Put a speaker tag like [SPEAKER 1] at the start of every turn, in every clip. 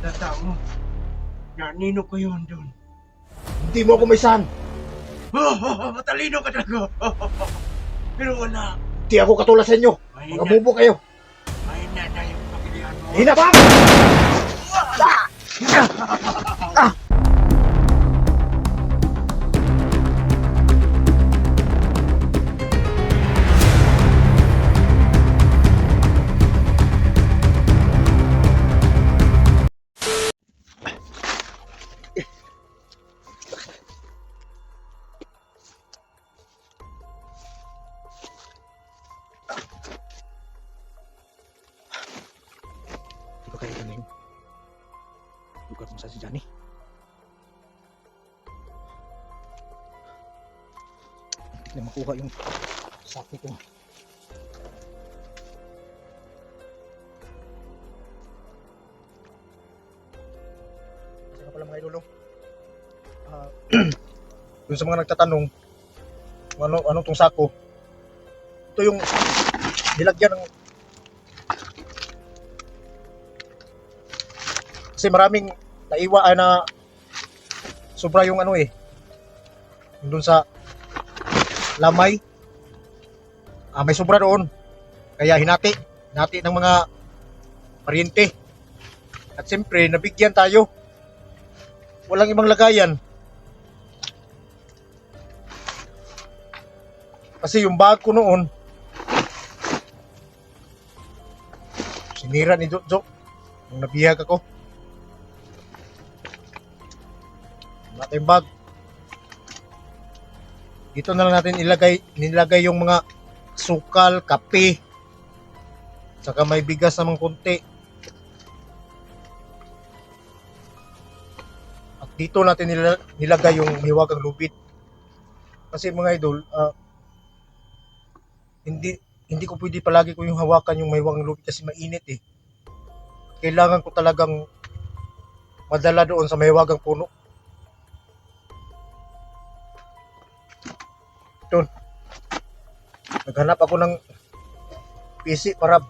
[SPEAKER 1] Tata mo. Nanino ko yun doon.
[SPEAKER 2] Hindi mo ako may san.
[SPEAKER 1] Oh, matalino ka talaga. Pero wala.
[SPEAKER 2] Hindi ako katulad sa inyo. Mga
[SPEAKER 1] na,
[SPEAKER 2] bubo kayo.
[SPEAKER 1] may na tayong pagilihan mo.
[SPEAKER 2] Hina ba? Di Lugar mo sa si Johnny. Hindi na makuha yung sapi ko. Kasi ka pala mga idolo. Ah, dun sa mga nagtatanong ano, anong tong sako. Ito yung nilagyan ng Kasi maraming naiwa na sobra yung ano eh. Doon sa lamay. Ah, may sobra doon. Kaya hinati. Hinati ng mga paryente. At siyempre, nabigyan tayo. Walang ibang lagayan. Kasi yung bag ko noon, sinira ni Jojo. Nung nabihag ako. Tayong bag. Dito na lang natin ilagay, nilagay yung mga sukal, kape, saka may bigas namang konti. At dito natin nila- nilagay yung hiwagang lubid. Kasi mga idol, ah, hindi hindi ko pwede palagi ko yung hawakan yung may hiwagang lubid kasi mainit eh. Kailangan ko talagang madala doon sa may hiwagang puno. Doon. Naghanap ako ng PC para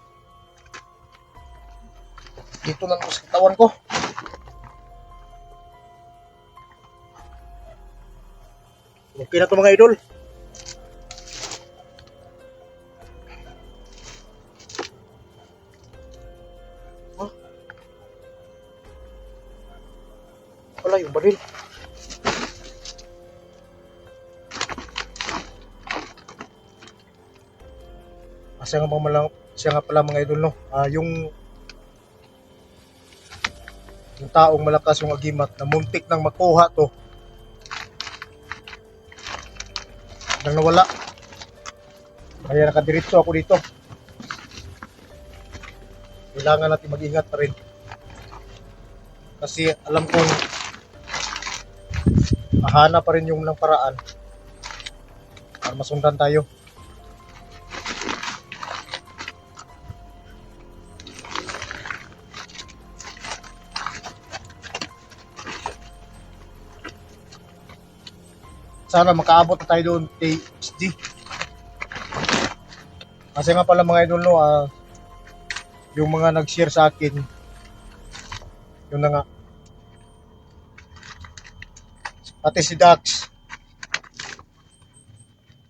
[SPEAKER 2] dito na sa katawan ko. Okay na to mga idol. Siya nga, mga, siya nga pala mga idol, no? Ah, yung yung taong malakas yung agimat na muntik nang makuha to. Nang nawala. Kaya nakadiretso ako dito. Kailangan natin mag-ingat pa rin. Kasi alam kong mahana pa rin yung ng paraan para masundan tayo sana makaabot na tayo doon kay SD. Kasi nga pala mga idol no, ah, yung mga nag-share sa akin, yun na nga. Pati si Dax,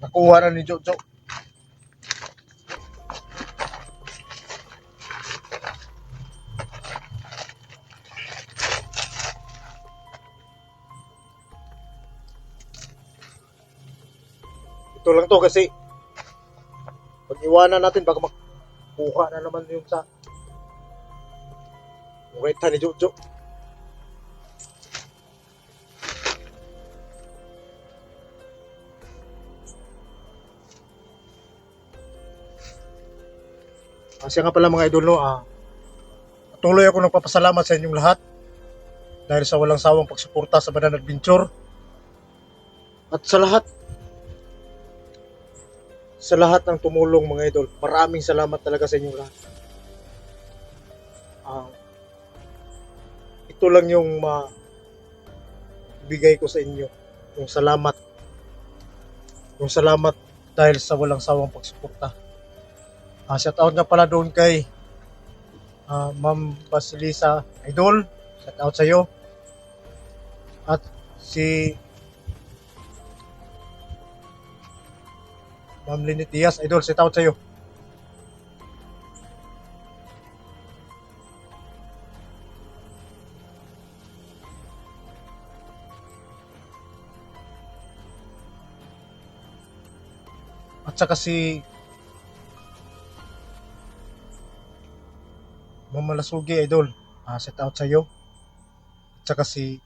[SPEAKER 2] nakuha na ni Jojo. Ito lang to kasi pag iwanan natin baka makuha na naman yung sa Mureta ni Jojo. Kasi nga pala mga idol no, ah, patuloy ako nagpapasalamat sa inyong lahat dahil sa walang sawang pagsuporta sa Banana Adventure at sa lahat sa lahat ng tumulong mga idol. Maraming salamat talaga sa inyong lahat. Ah, ito lang yung ma bigay ko sa inyo. Yung salamat. Yung salamat dahil sa walang sawang pagsuporta. Ah, shout out nga pala doon kay ah, Ma'am Basilisa Idol Shout out sa iyo. At si Ma'am Linit Diaz, idol, shout out sa iyo. At saka si Ma'am Malasugi, idol. Ah, shout out sa iyo. At saka si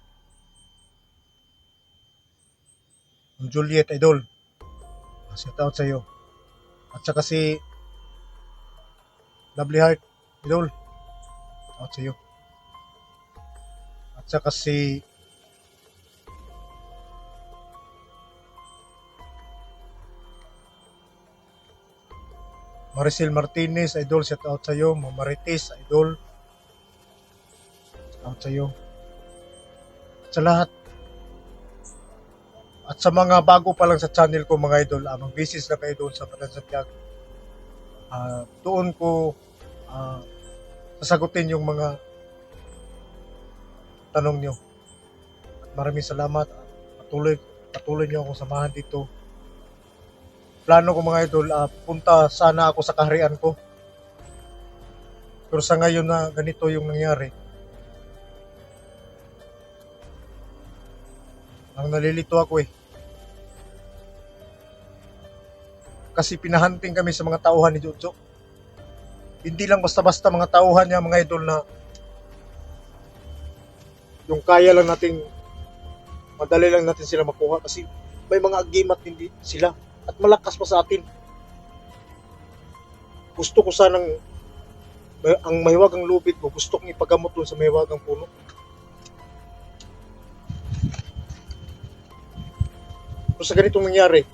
[SPEAKER 2] Juliet, idol. Ah, shout out sa iyo. At saka si Lovely Heart, idol. Shout out sa iyo. At saka si Maricel Martinez, idol, shout out sa iyo. Ma'am Marites, idol. Shout out sa iyo. Sa lahat. At sa mga bago pa lang sa channel ko mga idol, ah, mag-visit na kayo doon sa Batan Santiago. Ah, doon ko ah, sasagutin yung mga tanong nyo. At maraming salamat. Patuloy, patuloy nyo akong samahan dito plano ko mga idol, ah, punta sana ako sa kaharian ko. Pero sa ngayon na ganito yung nangyari, ang nalilito ako eh. Kasi pinahunting kami sa mga tauhan ni Jojo. Hindi lang basta-basta mga tauhan niya mga idol na yung kaya lang nating madali lang natin sila makuha kasi may mga agimat hindi sila at malakas pa sa atin. Gusto ko sanang ang mahiwagang lupit ko, gusto kong ipagamot doon sa mahiwagang puno. Pero sa ganitong nangyari,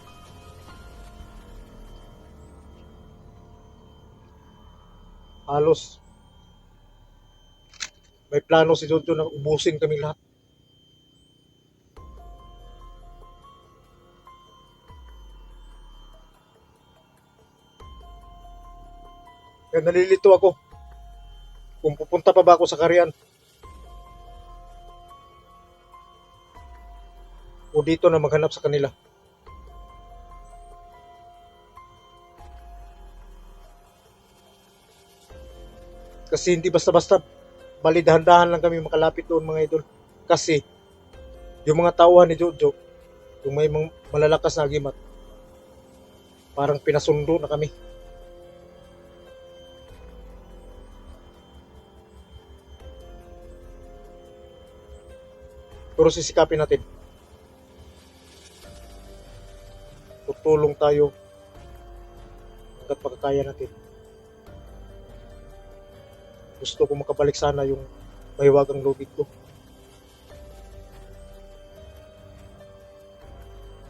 [SPEAKER 2] halos may plano si Jojo na ubusin kami lahat. Kaya nalilito ako. Kung pupunta pa ba ako sa Karian. O dito na maghanap sa kanila. Kasi hindi basta-basta bali dahan-dahan lang kami makalapit doon mga idol. Kasi yung mga tauhan ni Jojo, yung may malalakas na agimat, parang pinasundo na kami. Pero sisikapin natin. Tutulong tayo hanggat pagkakaya natin. Gusto ko makabalik sana yung mahiwagang lubid ko.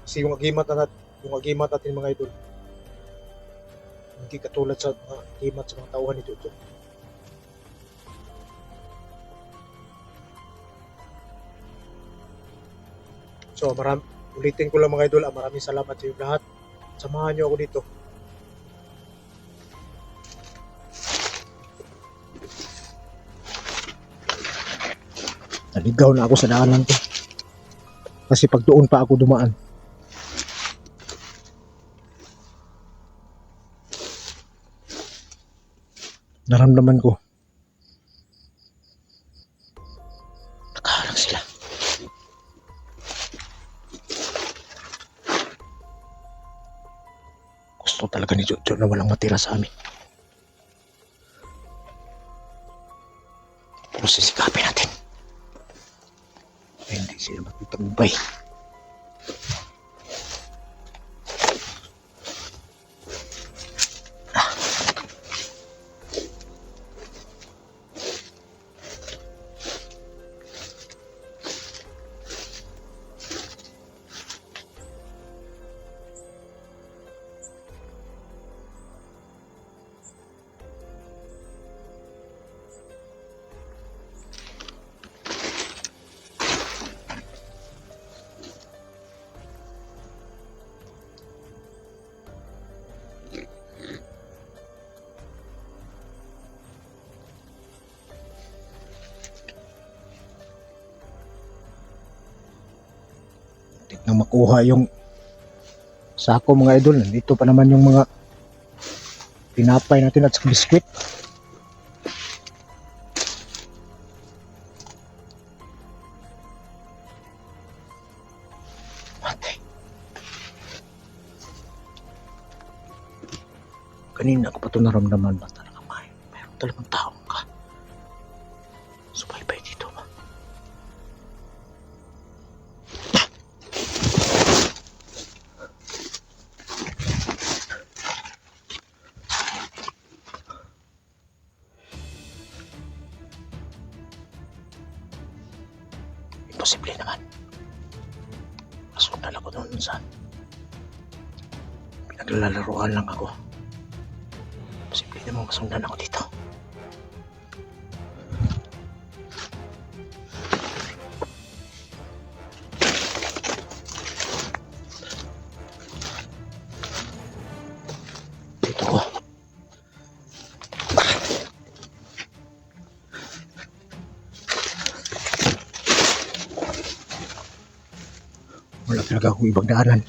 [SPEAKER 2] Kasi yung agimat na nat, yung agimat natin mga idol, hindi katulad sa mga agimat sa mga tauhan ni Jojo. So, maram ulitin ko lang mga idol, ah, maraming salamat sa inyo lahat. Samahan niyo ako dito. Naligaw na ako sa daanan ko. Kasi pag doon pa ako dumaan. Naramdaman ko. Talaga ni Jojo na walang matira sa amin. Pero sisikapin natin. Ay, hindi sila
[SPEAKER 3] nang makuha yung sako mga idol. Nandito pa naman yung mga pinapay natin at biskwit. Kanina ko pa ito naramdaman ba talaga may mayroon talagang taong pinaglalaroan lang ako. Posible namang masundan ako dito. Dito ko. Wala talaga akong ibang daanan.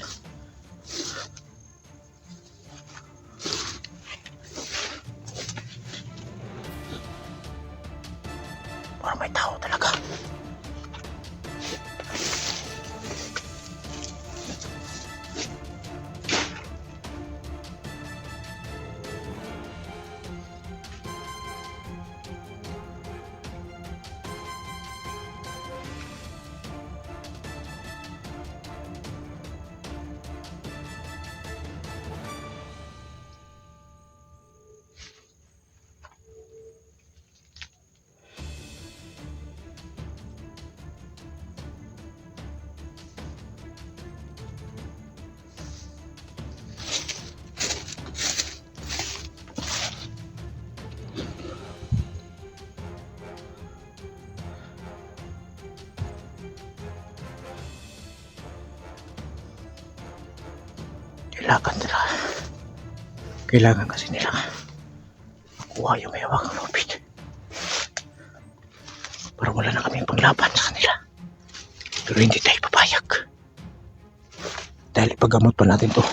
[SPEAKER 3] Kailangan nila. Kailangan kasi nila makuha yung may hawakang lupit. Para wala na kaming panglaban sa kanila. Pero hindi tayo papayag. Dahil ipagamot pa natin to.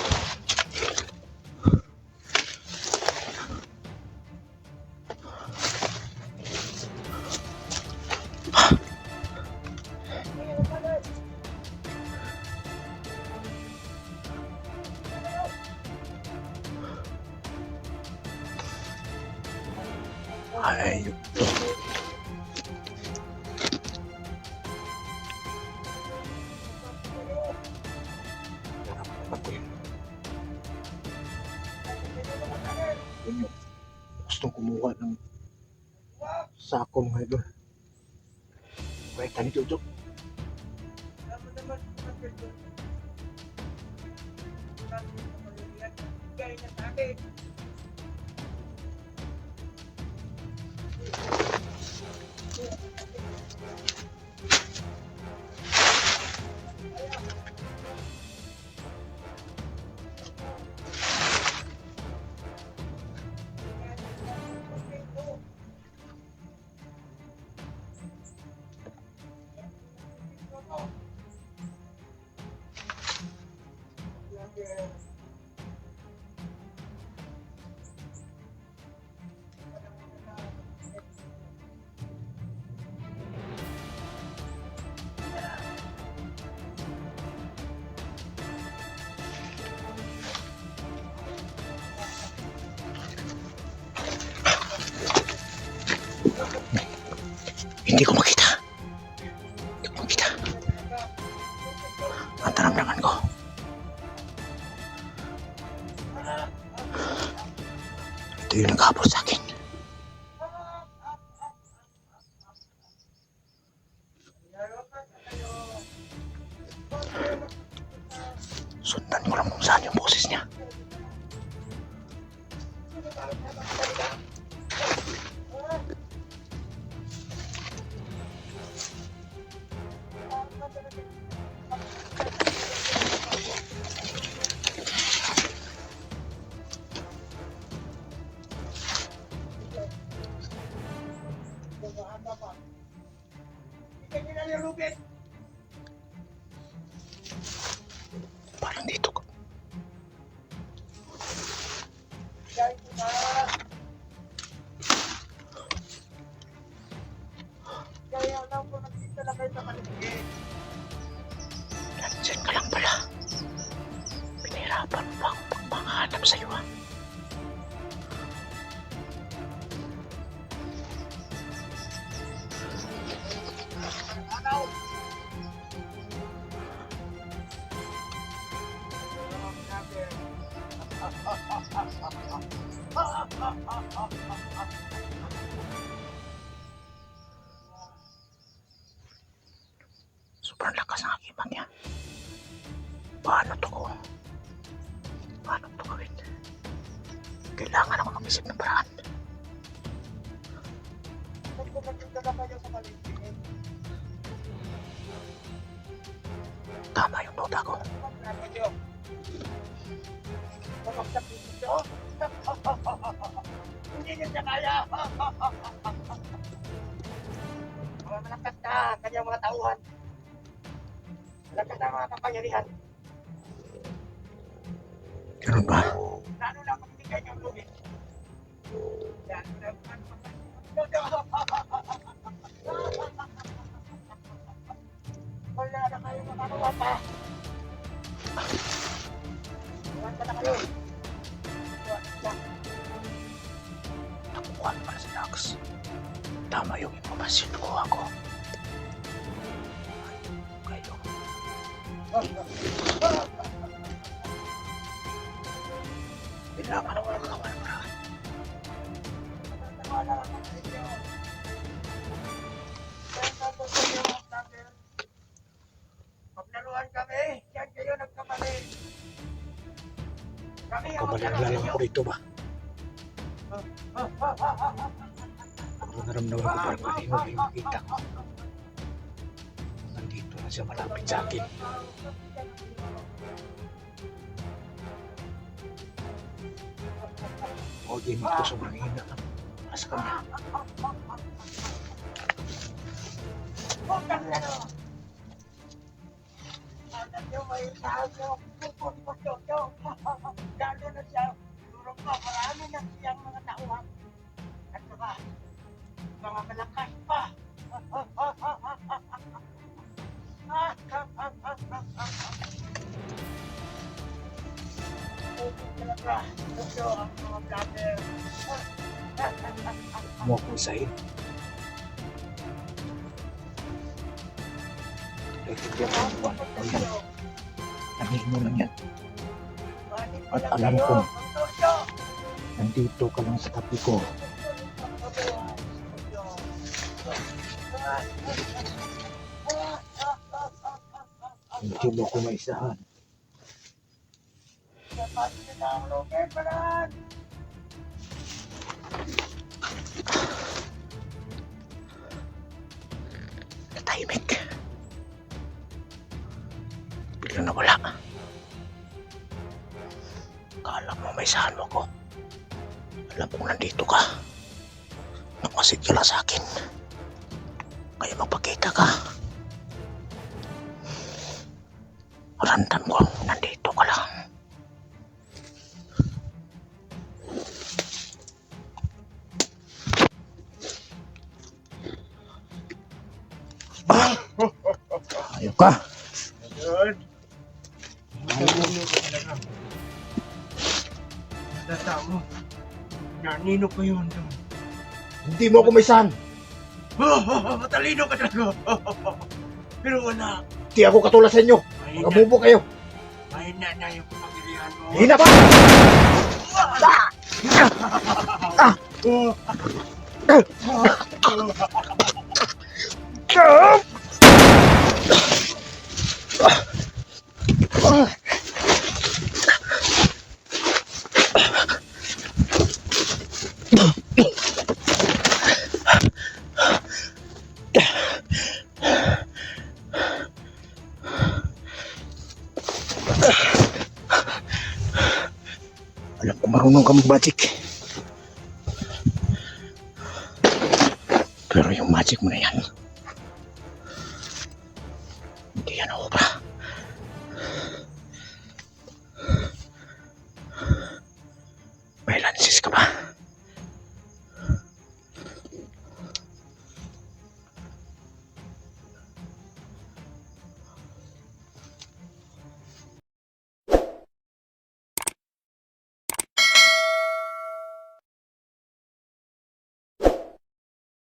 [SPEAKER 3] Ay, ito. Hindi ko makita. Pinahirapan mo bang magmakahanap sa'yo ah? Tama yung nota ko.
[SPEAKER 1] Hindi nyo siya kaya. Mga malakas na kanyang mga tauhan. Malakas na mga kapangyarihan.
[SPEAKER 3] Tama yung impormasyon ko. Kayo. Kailangan
[SPEAKER 1] Na
[SPEAKER 3] siya malapit sa akin. O din ito sobrang hina lang. Para sa kanya.
[SPEAKER 1] Lalo na siya. Durog pa, marami na siyang mga tauhan. At saka, mga malakas pa. Ang mga vlogger.
[SPEAKER 3] Mo ko isahin. Nagtigyan ko ng buwan. O yan, nangihimo lang yan. At alam ko, nandito ka lang sa tabi ko. Hindi mo ko maisahan. Natahimik. Biglang nawala. Kala mo may isahan mo ko. Alam kong nandito ka. Nakasid ka lang sa akin. Kaya magpakita ka. Ramdam ko nandito ka lang. Ayaw ka.
[SPEAKER 1] Tata mo. Nanino ko yun doon.
[SPEAKER 3] Hindi mo ko maisahan.
[SPEAKER 1] Oh, matalino ka talaga. Pero wala.
[SPEAKER 3] Hindi ako katulad sa inyo. Kabubo kayo.
[SPEAKER 1] mahina na yung pamilihan mo.
[SPEAKER 3] Hina pa! Alam ko marunong ka mag-magic. Pero yung magic mo na yan,